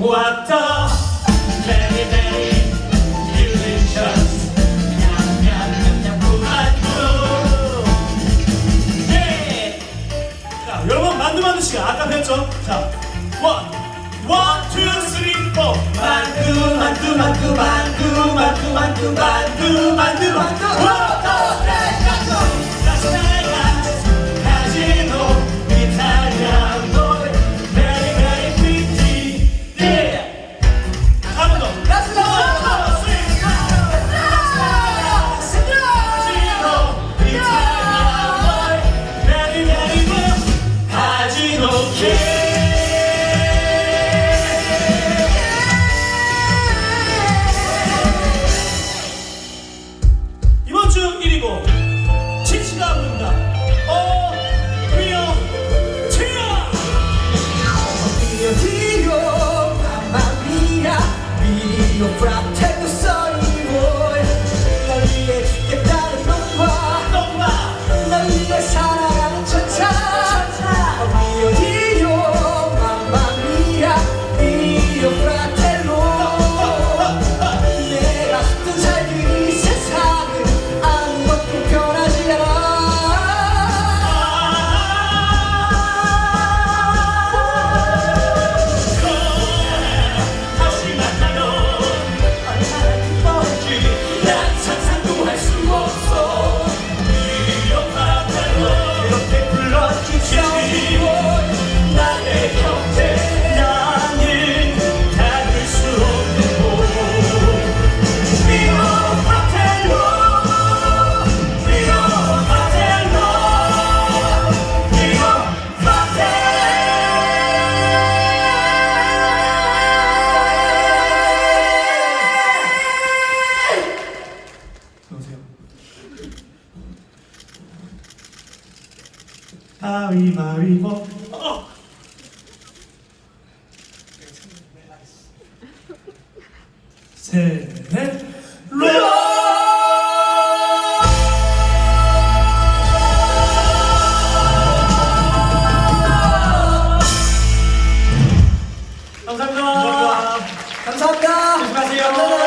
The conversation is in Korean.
왔다 베리 베리 딜리셔스 냠냠냠냠 부만두 예! 자 여러분 만두 만두 시간 아까 배웠죠? 자 원, 원, 투, 쓰리, 포 만두 만두 만두 만두 만두 만두 만두 만두 만두 만두 만두 Yeah. 가위바위보 뭐. 어! 셋넷 로야 감사합니다. 감사합니다. 감사합니다. 조심하세요.